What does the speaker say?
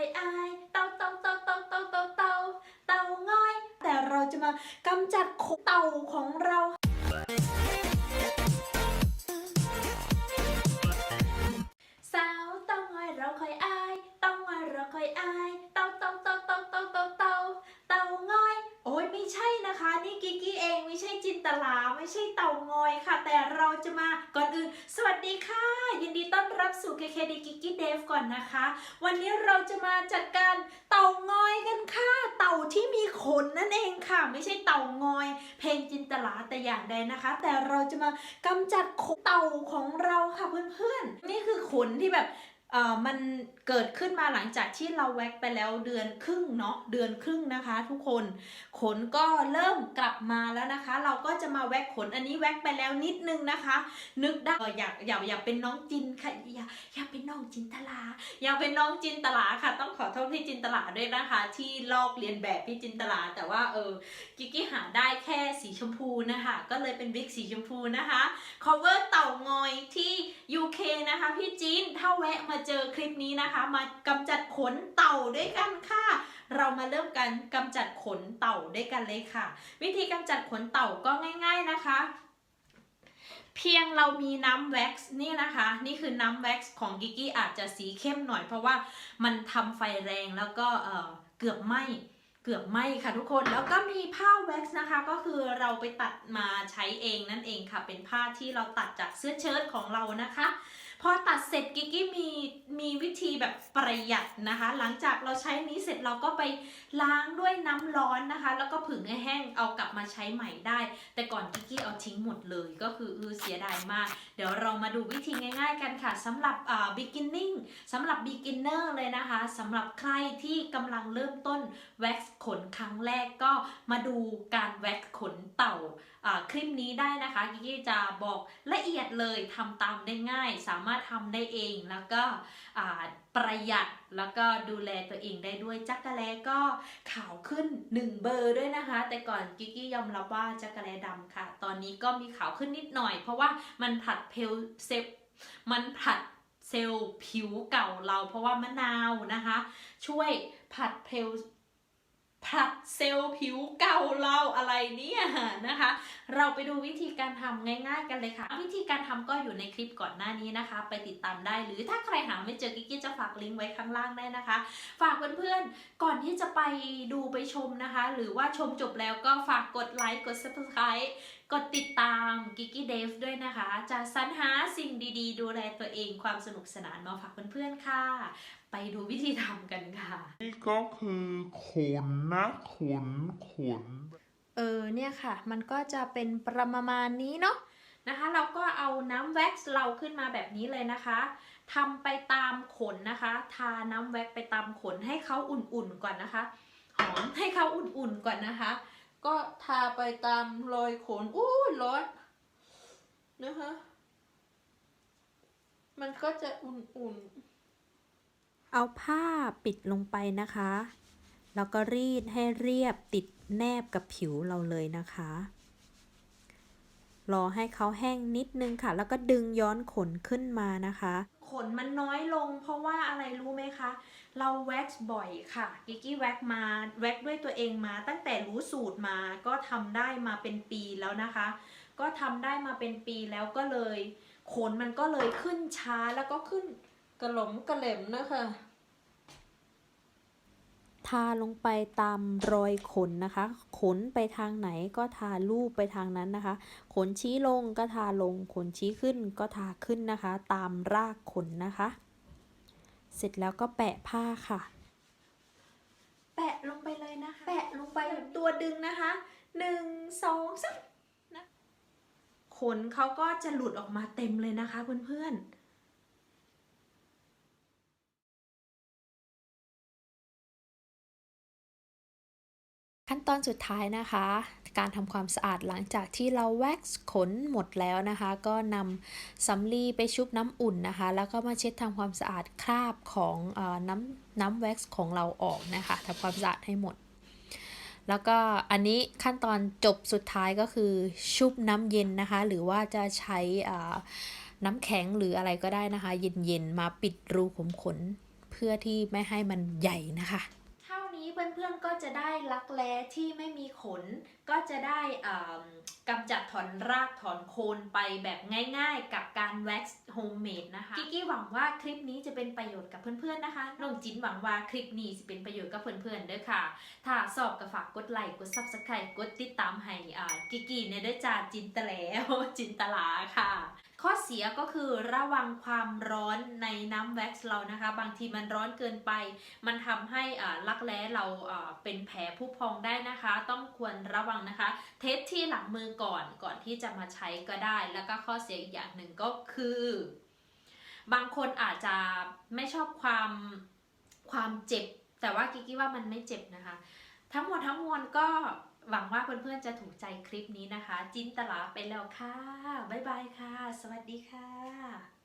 อยอาย เต่าเต่าเต่าเต่าเต่าเต่าเต่าเต่าง้อย แต่เราจะมากำจัดขนเต่าของเรา จินตลาไม่ใช่เต่างอยค่ะ แต่เราจะมาก่อนอื่น สวัสดีค่ะ ยินดีต้อนรับสู่ KKD กิกกี้เดฟก่อนนะคะ วันนี้เราจะมาจัดการเต่างอยกันค่ะ เต่าที่มีขนนั่นเองค่ะ ไม่ใช่เต่างอย เพลงจินตลาแต่อย่างใดนะคะ แต่เราจะมากำจัดขนเต่าของเราค่ะเพื่อนๆ นี่คือขนที่แบบ มันเกิดขึ้นมาหลังจากที่เราแว็กไปแล้วเดือนครึ่งเนาะเดือนครึ่งนะคะ ทุกคนขนก็เริ่มกลับมาแล้วนะคะ เราก็จะมาแว็กขนอันนี้แว็กไปแล้วนิดนึงนะคะ นึกได้เอ่ออยากอยากอยากเป็นน้องจินค่ะอยากอยากเป็นน้องจินตลาอยากเป็นน้องจินตลาค่ะ ต้องขอโทษพี่จินตลาด้วยนะคะ ที่ลอกเรียนแบบพี่จินตลาแต่ว่าเออกิกกี้หาได้แค่สีชมพูนะคะก็เลยเป็นวิกสีชมพูนะคะ cover เต่างอยที่ UK นะคะพี่จินถ้าแวะมาเจอคลิปนี้นะคะ มากำจัดขนเต่าด้วยกันค่ะ เรามาเริ่มกันกำจัดขนเต่าด้วยกันเลยค่ะ วิธีกำจัดขนเต่าก็ง่าย ๆนะคะ เพียงเรามีน้ำแว็กซ์นี่นะคะ นี่คือน้ำแว็กซ์ของกิกกี้อาจจะสีเข้มหน่อยเพราะว่ามันทำไฟแรงแล้วก็เออเกือบไหม้เกือบไหม้ค่ะทุกคนแล้วก็มีผ้าแว็กซ์นะคะ ก็คือเราไปตัดมาใช้เองนั่นเองค่ะ เป็นผ้าที่เราตัดจากเสื้อเชิ้ตของเรานะคะ พอตัดเสร็จกิกกี้มีมีวิธีแบบประหยัดนะคะ หลังจากเราใช้นี้เสร็จเราก็ไปล้างด้วยน้ำร้อนนะคะ แล้วก็ผึ่งให้แห้งเอากลับมาใช้ใหม่ได้ แต่ก่อนกิกกี้เอาทิ้งหมดเลยก็คือเออเสียดายมาก เดี๋ยวเรามาดูวิธีง่าย ๆ กันค่ะสำหรับอ่า beginning สำหรับ beginner เลยนะคะสำหรับใครที่กำลังเริ่มต้น wax ขนครั้งแรกก็มาดูการ wax ขนเต่าคลิปนี้ได้นะคะกิกกี้จะบอกละเอียดเลยทำตามได้ง่าย สามารถทำได้เองแล้วก็ประหยัดแล้วก็ดูแลตัวเองได้ด้วยจักระแลก็ขาวขึ้น 1 เบอร์ด้วยนะคะ แต่ก่อนกิกกี้ยอมรับว่าจักระแลดำค่ะ ตอนนี้ก็มีขาวขึ้นนิดหน่อย เพราะว่ามันผัดเพลเซฟมันผัดเซลล์ผิวเก่าเรา เพราะว่ามะนาวนะคะ ช่วยผัดเพล ผัดเซลล์ผิวเก่าเราอะไรเนี่ยนะคะ เราไปดูวิธีการทำง่ายๆกันเลยค่ะ วิธีการทำก็อยู่ในคลิปก่อนหน้านี้นะคะ ไปติดตามได้หรือถ้าใครหาไม่เจอกิ๊กจะฝากลิงก์ไว้ข้างล่างได้นะคะ ฝากเพื่อนๆก่อนที่จะไปดูไปชมนะคะ หรือว่าชมจบแล้วก็ฝากกดไลค์กด subscribe กดติดตามกิกกี้เดฟด้วยนะคะ จะสรรหาสิ่งดีๆ ดูแลตัวเองความสนุกสนานมาฝากเพื่อนๆค่ะ ไปดูวิธีทำกันค่ะ นี่ก็คือขนนะขนขนเออเนี่ยค่ะ มันก็จะเป็นประมาณนี้เนาะนะคะ เราก็เอาน้ำแว็กซ์เราขึ้นมาแบบนี้เลยนะคะทำไปตามขนนะคะ ทาน้ำแว็กซ์ไปตามขนให้เขาอุ่นๆก่อนนะคะ หอมให้เขาอุ่นๆก่อนนะคะ ก็ทาไปตามรอยขนอู้ร้อนนะคะ มันก็จะอุ่นๆ เอาผ้าปิดลงไปนะคะ แล้วก็รีดให้เรียบติดแนบกับผิวเราเลยนะคะ รอให้เขาแห้งนิดนึงค่ะ แล้วก็ดึงย้อนขนขึ้นมานะคะ ขนมันน้อยลง เพราะว่าอะไรรู้ไหมคะ เราแว็กซ์บ่อยค่ะ กิกกี้แว็กมาแว็กด้วยตัวเองมาตั้งแต่รู้สูตรมาก็ทำได้มาเป็นปีแล้วนะคะ ก็ทำได้มาเป็นปีแล้วก็เลย ขนมันก็เลยขึ้นช้าแล้วก็ขึ้นกระหล่มกระเหล็มนะคะ ทาลงไปตามรอยขนนะคะ ขนไปทางไหนก็ทาลูบไปทางนั้นนะคะ ขนชี้ลงก็ทาลง ขนชี้ขึ้นก็ทาขึ้นนะคะ ตามรากขนนะคะ เสร็จแล้วก็แปะผ้าค่ะ แปะลงไปเลยนะคะ แปะลงไปตัวดึงนะคะหนึ่งสองสามนะขนเขาก็จะหลุดออกมาเต็มเลยนะคะเพื่อนๆ ขั้นตอนสุดท้ายนะคะ การทำความสะอาดหลังจากที่เราแว็กซ์ขนหมดแล้วนะคะ ก็นำสำลีไปชุบน้ำอุ่นนะคะ แล้วก็มาเช็ดทำความสะอาดคราบของอน้ำน้ำแว็กซ์ของเราออกนะคะทำความสะอาดให้หมด แล้วก็อันนี้ขั้นตอนจบสุดท้ายก็คือชุบน้ำเย็นนะคะ หรือว่าจะใช้น้ำแข็งหรืออะไรก็ได้นะคะ เย็นๆมาปิดรูขุมขนเพื่อที่ไม่ให้มันใหญ่นะคะ เพื่อนๆก็จะได้รักแร้ที่ไม่มีขน ก็จะได้กำจัดถอนรากถอนโคนไปแบบง่ายๆ กับการแว็กซ์โฮมเมดนะคะกิกกี้หวังว่าคลิปนี้จะเป็นประโยชน์กับเพื่อนๆนะคะน้องจินหวังว่าคลิปนี้จะเป็นประโยชน์กับเพื่อนๆด้อค่ะ ถ้าสอบก็ฝากกดไลค์กด subscribe กดติดตามให้กิกกี้ในด้อจ้าจินตะแล้วจินตลาค่ะ ข้อเสียก็คือระวังความร้อนในน้ำแว็กซ์เรานะคะ บางทีมันร้อนเกินไป มันทำให้อ่ารักแร้เราอ่เป็นแผลผู้พองได้นะคะ ต้องควรระวังนะคะ เทสที่หลังมือก่อนก่อนที่จะมาใช้ก็ได้ แล้วก็ข้อเสียอีกอย่างหนึ่งก็คือ บางคนอาจจะไม่ชอบความความเจ็บ แต่ว่ากิกกี้ว่ามันไม่เจ็บนะคะ ทั้งหมดทั้งมวลก็ หวังว่าเพื่อนๆจะถูกใจคลิปนี้นะคะ จินตลาไปแล้วค่ะ บ๊ายบายค่ะ สวัสดีค่ะ